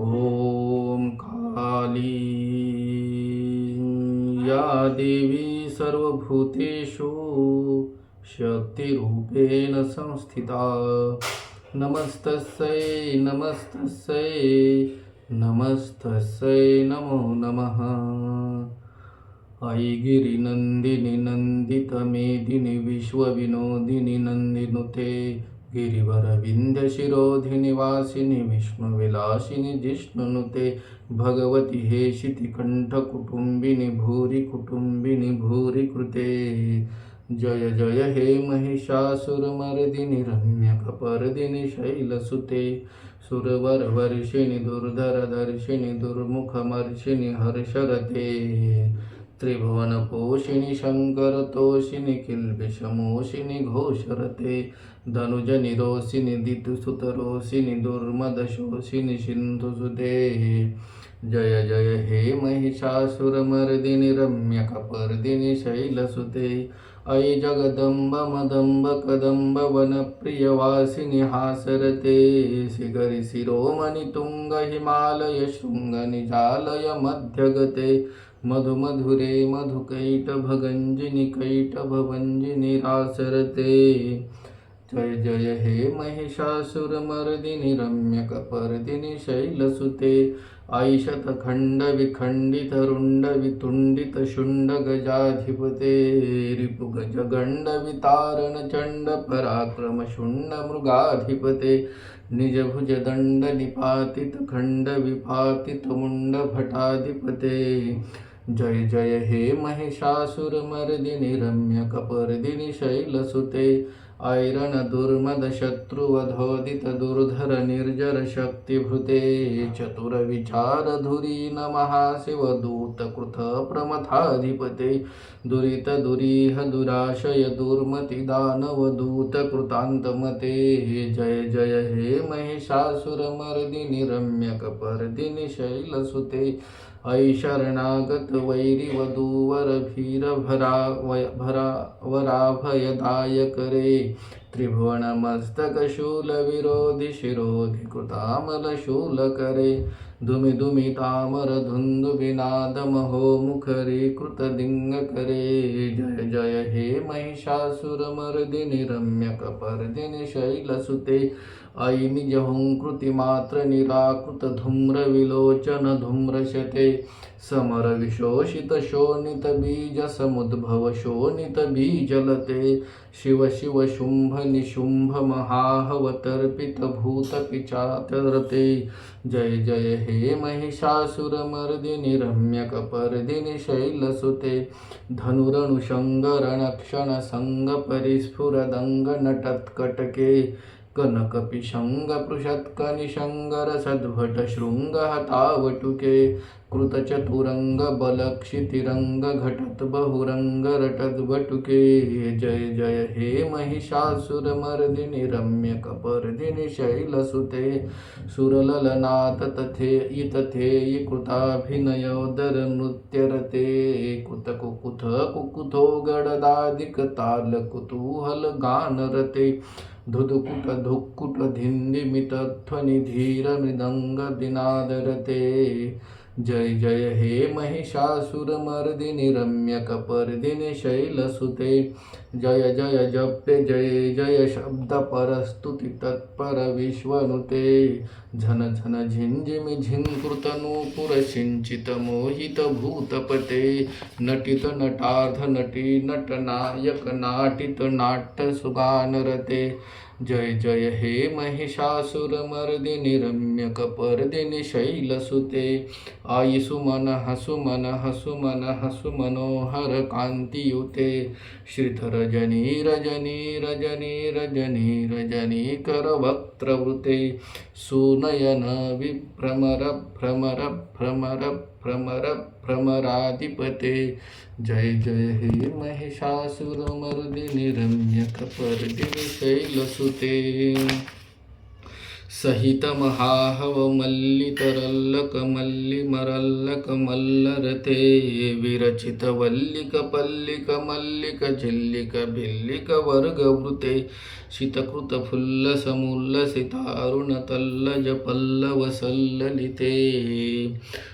ॐ काली। या देवी सर्वभूतेषु शक्तिरूपेण संस्थिता। नमस्तस्यै नमस्तस्यै नमस्तस्यै नमो नमः। ऐगिरिनन्दिनि गिरिनन्दिनि नन्दितमेदिनि विश्वविनोदिनि नन्दिनुते गिरिवरविन्द्यशिरोधिनि वासिनि विष्णुविलासिनि, जिष्णुनुते, भगवति हे शितिकण्ठकुटुम्बिनि भूरि कुटुम्बिनि भूरि कृते जय जय हे महिषासुरमर्दिनि रम्यकपर्दिनि शैलसुते। सुरवरवर्षिणि दुर्धरदर्शिनि दुर्मुखमर्षिणि हर्षरते त्रिभुवनपोषिणि शङ्करतोषिणि किल्बिषमोषिणि घोषरते, धनुजनिरोषिणि दितुसुतरोषिणि दुर्मदशोषिणि सिन्धुसुते जय जय हे महिषासुरमर्दिनि रम्यकपर्दिनि शैलसुते अयि जगदम्ब मदम्ब कदम्ब वनप्रियवासिनि हासरते। शिखरि शिरोमणि तुङ्ग हिमालय शृङ्गनिजालय मध्यगते मधुमधुरे मधुकैटभगञ्जिनि कैटभभञ्जिनि रासरते। जय जय हे महिषासुरमर्दिनि रम्यकपर्दिनि शैलसुते। ऐशतखण्डविखण्डितरुण्डवितुण्डितशुण्डगजाधिपते रिपुगजगण्डवितारणचण्डपराक्रमशुण्डमृगाधिपते निजभुजदण्डनिपातितखण्डविपातितमुण्डभटाधिपते। जय जय हे महिषासुरमर्दिनि रम्यकपर्दिनि शैलसुते। ऐरणदुर्मदशत्रुवधोदितदुर्धर निर्जरशक्तिभृते चतुरविचारधुरी प्रमथाधिपते। शिवदूतकृतप्रमथाधिपते दुरितदुरीह दुराशय दुर्मति दुर्मतिदानवदूतकृतान्तमते जय जय हे महिषासुरमर्दिनि रम्यकपर्दिनि शैलसुते ऐ शरणागत वैरिवधूवरभीरभरा वय भरा वराभयदायक रे। त्रिभुवनमस्तकशूलविरोधि शिरोधि कृतामलशूलकरे धुमि धुमि तामरधुन्दुविनादमहो मुखरीकृतदिङ्गकरे जय जय हे महिषासुरमर्दिनि रम्यकपर्दिनि शैलसुते अयि निजहुङ्कृतिमात्रनिराकृतधूम्रविलोचनधूम्रशते समरविशोषितशोणितबीजसमुद्भवशोणितबीजलते। शिव शिव शुंभ निशुंभ शुम्भ निशुम्भ महाहवतर्पितभूतपिचातरते जय जय हे महिषासुरमर्दिनि रम्यकपर्दिनि शैलसुते धनुरणुषङ्गरणक्षणसङ्गपरिस्फुरदङ्गनटत्कटके कनकपिशङ्गपृषत्कनिशङ्गरसद्भटशृङ्गहतावटुके कृतचतुरङ्गबलक्षितिरङ्गघटद्बहुरङ्गरटद्वटुके जय जय, हे महिषासुरमर्दिनि रम्यकपर्दिनि शैलसुते सुरललनाथ तथे तथेयि कृताभिनयोदरनृत्यरते। कुतकुकुथ कुकुथो गडदादिकतालकुतूहलगानरते। धुधुकुट धुक्कुट धिन्दिमितध्वनिधीरमृदङ्गदिनादरते जय जय हे महिषासुरमर्दिनि रम्यकपर्दिनि शैलसुते जय जय जप्य जय जय शब्दपरस्तुति तत्पर विश्वनुते। झन झन झिंझिमि झिङ्कृतनूपुरसिञ्चितमोहितभूतपते नटित नटार्ध नटी नटनायक नाटित नाट्यसुगानरते जय जय हे महिषासुरमर्दिनि रम्यकपर्दिनि शैलसुते आई सुमन हसुमन हसुमन हसुमनोहर कान्तियुते। श्रीधर रजनी रजनी रजनी रजनी रजनी करवक्त्रवृते सुनयन विभ्रमर, भ्रमर भ्रमर भ्रमर, भ्रमराधिपते। जय जय, हे महिषासुरमर्दिनि रम्यकपर्दिनि शैलसुते। सहितमहाहवमल्लितरल्लकमल्लिमरल्लकमल्लरते विरचितवल्लिकपल्लिकमल्लिकझिल्लिकभिल्लिकवर्गवृते शीतकृतफुल्लसमुल्लसितारुणतल्लजपल्लवसल्ललिते जय जय हे महिषासुरमर्दिनि रम्यकपर्दिनि शैलसुते अविरलगण्डगलन्मदमेदुरमत्तमतङ्गजराजपते त्रिभुवनभूषणभूतकलानिधिरूपपयोनिधिराजसुते अयि सुदती जनलालसमानसमोहनमन्मथराजसुते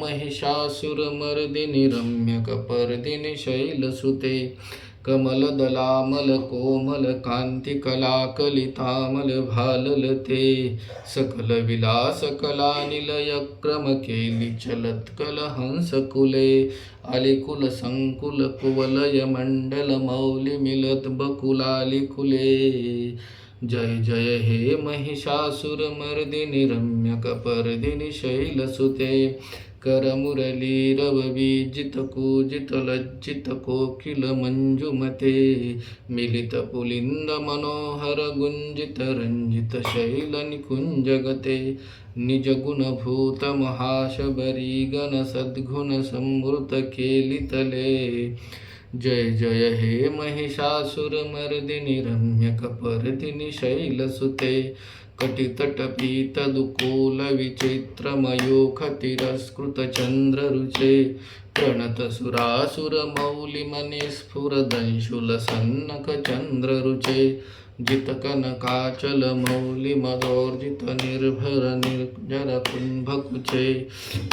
महिषासुरमर्दिनि रम्यकपर्दिनि शैलसुते कमलदलामलकोमलकान्तिकलाकलितामलभाललते सकलविलासकलानिलयक्रमकेलिचलत्कलहंसकुले अलिकुलसङ्कुलकुवलयमण्डलमौलिमिलद्बकुलालिकुले जय जय हे महिषासुरमर्दिनि रम्यकपर्दिनि शैलसुते करमुरलीरवविजितकूजितलज्जितकोकिलमञ्जुमते मिलितपुलिन्दमनोहरगुञ्जितरञ्जितशैलनिकुञ्जगते निजगुणभूतमहाशबरीगणसद्गुणसंवृतकेलितले जय जय हे महिषासुरमर्दिनि रम्यकपर्दिनि शैलसुते कटितटपीतदुकूलविचित्रमयूखतिरस्कृतचन्द्ररुचे प्रणतसुरासुरमौलिमनिस्फुरदंशुलसन्नकचन्द्ररुचे जितकनकाचलमौलिमदोर्जितनिर्भरनिर्जरकुम्भकुचे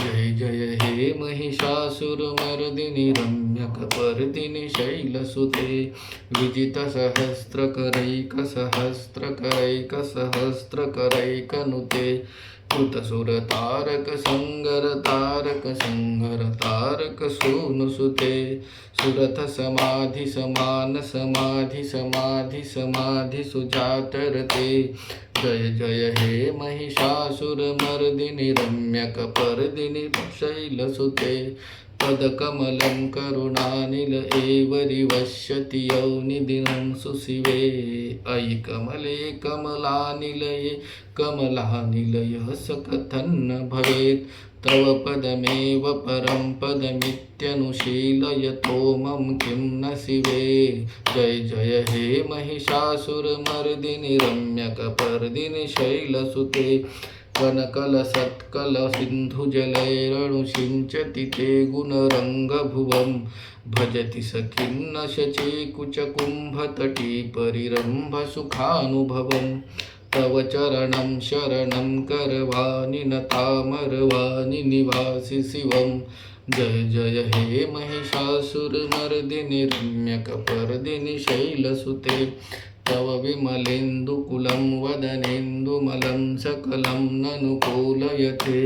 जय जय हे महिषासुरमर्दिनि रम्यकपर्दिनि शैलसुते विजितसहस्रकरैकसहस्रकरैकसहस्रकरैकनुते कृतसुरतारकसङ्गरतारकसङ्गरतारकसूनुसुते ते जय जय हे महिषासुर मर्दिनी रम्यक पर्दिनी शैल शैलसुते पदकमलं करुणानिल एवरिवश्यति यौनिदिनं सुशिवे। अयि कमले कमलानिलये, कमलानिलयः स कथन्न भवेत्। तव पदमेव परं पदमित्यनुशीलयतो मम किं न शिवे। जय जय हे महिषासुरमर्दिनि रम्यकपर्दिनि शैलसुते कनकलसत्कलसिन्धुजलैरनुषिञ्चति ते गुणरङ्गभुवं भजति सखिन्न शचीकुचकुम्भतटीपरिरम्भसुखानुभवं तव चरणं शरणं करवाणि तामरवाणि निवासि शिवं जय जय हे महिषासुरमर्दिनि रम्यकपर्दिनि शैलसुते। తవ విమలేందు కులం వదనేందు మలం సకలం నను కూలయతే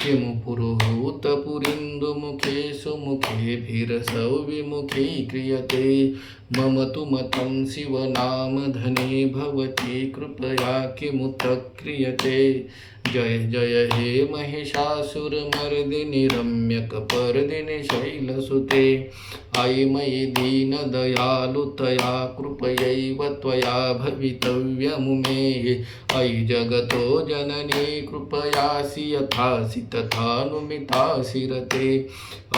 కిము పురోహూత పురిందు ముఖేశు सुमुखेभिरसौ विमुखीक्रियते मम तु मतं शिवनामधने भवति, कृपया किमुत क्रियते। जय जय हे महिषासुरमर्दिनि रम्यकपर्दिनि शैलसुते अयि मयि दीनदयालुतया कृपयैव त्वया भवितव्यमुमे अयि जगतो जननी कृपयासि यथासि तथानुमितासि रते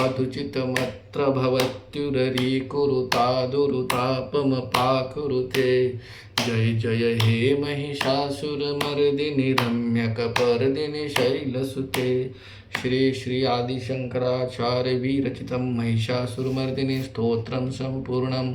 अधुचितमत्र भवत्युररीकुरुतादुरुतापमपाकुरुते जय जय हे महिषासुरमर्दिनि रम्यकपर्दिनि शैलसुते श्री श्री आदिशङ्कराचार्यविरचितं महिषासुरमर्दिनि स्तोत्रं सम्पूर्णम्।